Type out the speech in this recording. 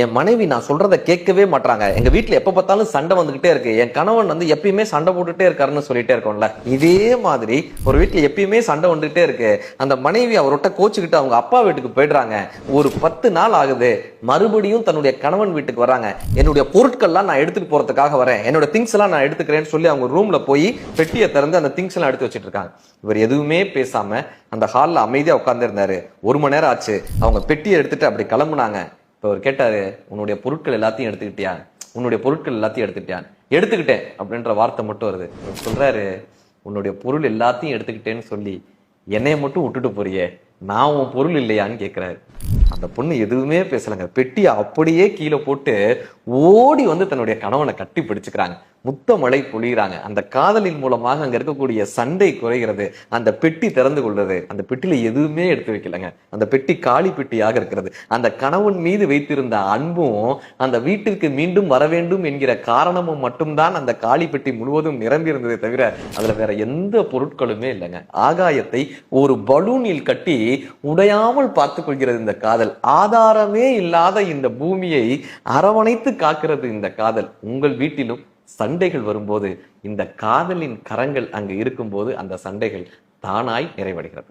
என் மனைவி நான் சொல்றத கேட்கவே மாட்டாங்க எங்க வீட்டுல எப்ப பார்த்தாலும் சண்டை வந்துகிட்டே இருக்கு. என் கணவன் வந்து எப்பயுமே சண்டை போட்டுட்டே இருக்காருன்னு சொல்லிட்டே இருக்கோம்ல. இதே மாதிரி ஒரு வீட்டுல எப்பயுமே சண்டை வந்துகிட்டே இருக்கு. அந்த மனைவி அவர்கிட்ட கோச்சுக்கிட்டு அவங்க அப்பா வீட்டுக்கு போயிடுறாங்க. ஒரு பத்து நாள் ஆகுது. மறுபடியும் தன்னுடைய கணவன் வீட்டுக்கு வராங்க. என்னுடைய பொருட்கள்லாம் நான் எடுத்துட்டு போறதுக்காக வரேன். என்னோட திங்ஸ் எல்லாம் நான் எடுத்துக்கிறேன்னு சொல்லி அவங்க ரூம்ல போய் பெட்டியை திறந்து அந்த திங்ஸ் எல்லாம் எடுத்து வச்சிட்டு இருக்காங்க இவர் எதுவுமே பேசாம அந்த ஹால்ல அமைதியா உட்கார்ந்து இருந்தாரு ஒரு மணி நேரம் ஆச்சு. அவங்க பெட்டியை எடுத்துட்டு அப்படி கிளம்புனாங்க. இப்போ அவர் கேட்டாரு உன்னுடைய பொருட்கள் எல்லாத்தையும் எடுத்துக்கிட்டியா? உன்னுடைய பொருட்கள் எல்லாத்தையும் எடுத்துக்கிட்டியா? எடுத்துக்கிட்டேன் அப்படின்ற வார்த்தை மட்டும் வருது. சொல்கிறாரு சொல்றாரு உன்னுடைய பொருள் எல்லாத்தையும் எடுத்துக்கிட்டேன்னு சொல்லி என்னைய மட்டும் விட்டுட்டு போறியே? நான் உன் பொருள் இல்லையான்னு கேட்குறாரு அந்த பொண்ணு எதுவுமே பேசலைங்க. பெட்டியை அப்படியே கீழே போட்டு ஓடி வந்து தன்னுடைய கணவனை கட்டி பிடிச்சுக்கிறாங்க. முத்தமழை பொழிகிறாங்க அந்த காதலின் மூலமாக அங்க இருக்கக்கூடிய சண்டை குறைகிறது. அந்த பெட்டி திறந்து கொள்றது. அந்த பெட்டியில எதுவுமே எடுத்து வைக்கலங்க. அந்த பெட்டி காலி பெட்டியாக இருக்கிறது. அந்த கணவன் மீது வைத்திருந்த அன்பும் அந்த வீட்டிற்கு மீண்டும் வர வேண்டும் என்கிற காரணமும் மட்டும்தான் அந்த காலி பெட்டி முழுவதும் நிரம்பி இருந்ததே தவிர அதுல வேற எந்த பொருட்களுமே இல்லைங்க. ஆகாயத்தை ஒரு பலூனில் கட்டி உடையாமல் பார்த்துக் கொள்கிறது இந்த காதல். ஆதாரமே இல்லாத இந்த பூமியை அரவணைத்து காக்கிறது இந்த காதல். உங்கள் வீட்டிலும் சண்டைகள் வரும்போது இந்த காதலின் கரங்கள் அங்கு இருக்கும்போது அந்த சண்டைகள் தானாய் நிறைவடைகிறது.